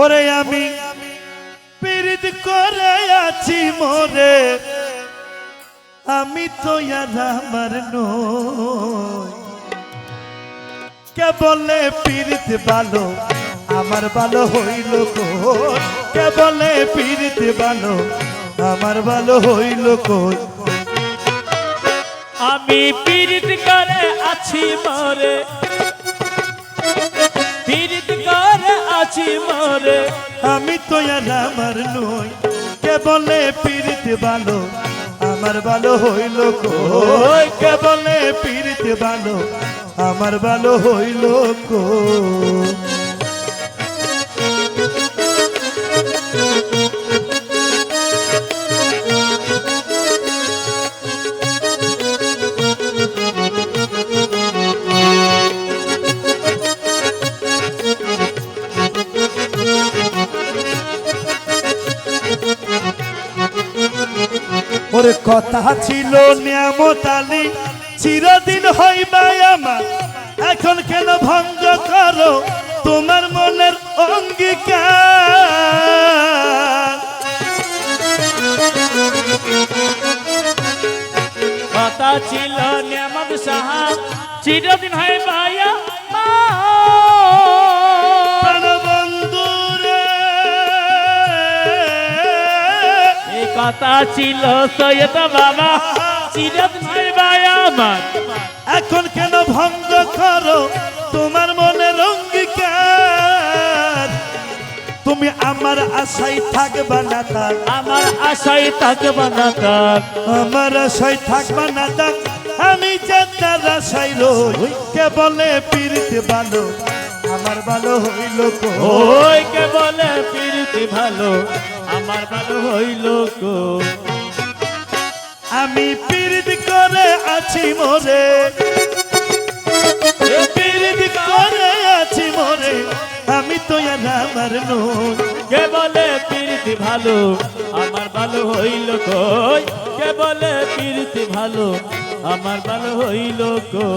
ওরে আমি পীড়িত করে আছি মোরে। আমি তো আমার কে বলে পীড়িত ভালো আমার ভালো হইল কে বলে পীড়িত ভালো আমার ভালো হইল কই আমি পীড়িত করে আছি মরে। আছি মরে, আমি তো আমার নই। কে বলে পীড়িত ভালো আমার ভালো হইল কই? কে বলে পীড়িত ভালো আমার ভালো হইল কই? ওর কথা ছিল নিয়ামত আলী। চিরদিন হইবাই আমার। এখন কেন ভঙ্গ করো? তোমার মনের অঙ্গীকার। কথা ছিল নিয়ামত সাহা। চিরদিন হয় কথা ছিল সৈয়দ বাবা। চিরদিন আমার। এখন কেন ভঙ্গ করো? তোমার মনে অঙ্গীকার তুমি আমার আশাই থাকবা না থাক আমার আশাই থাকবে না থাক আমার আশাই থাকবা না থাক আমি যাত্রার আশাই রই কে বলে পীড়িত ভালো? আমার ভালো হইল কো? ওই কে বলে প্রীতি ভালো? আমার ভালো হইল গো। আমি পীড়িত করে আছি মোরে। পীড়িত করে আছি মোরে। আমি তো আমার নই। কে বলে প্রীতি ভালো? আমার ভালো হইল কই? কে বলে প্রীতি ভালো? আমার ভালো হইল গো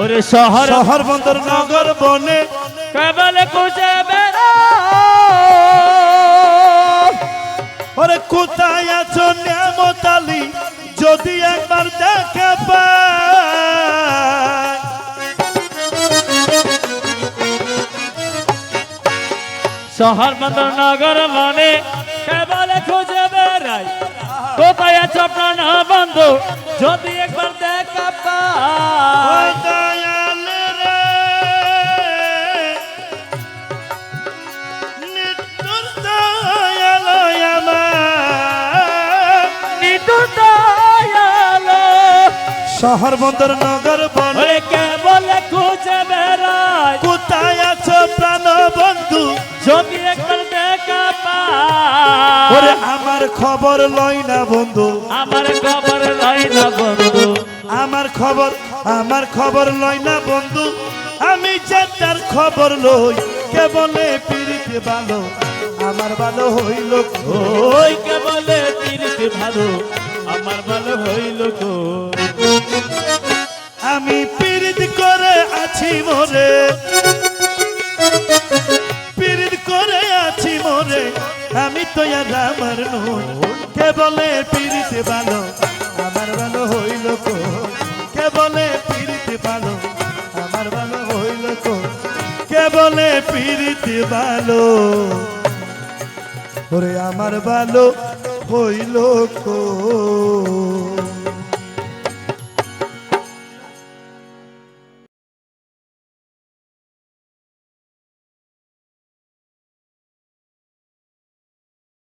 ওরে শহর শহর বন্দর নগর বনে। কে বলে খুঁজে বেড়া। ওরে কোথায় আছো নিয়ামত আলী যদি একবার দেখা পায় শহর বন্দর নগর মানে কে বলে খুঁজে বেড়াই। কোথায় আছো প্রাণ বন্ধু? যদি একবার দেখা শহর বন্দর নগর বলে খুঁজে বেড়াই। কোথায় আছো প্রাণ বন্ধু? যদি একবার দেখা ওরে আমার খবর লই না বন্ধু। আমার খবর লয় না বন্ধু। আমার খবর আমার খবর লই না বন্ধু। আমি যে তার খবর লই কে বলে পিড়িতে ভালো আমার ভালো হইল কো। ওই কে বলে তিরিশে ভালো আমার ভালো হইল গো আমি পিড়িত করে আছি মোরে। পিড়িত করে আছি মোরে। আমি তো আর আমার নই। কে বলে পিড়িতে ভালো? আমার ভালো হইল কো? কে বলে পিড়িতে ভালো? আমার ভালো হইল কো? কে বলে পিড়িতে ভালো? ওরে আমার ভালো হইল কো?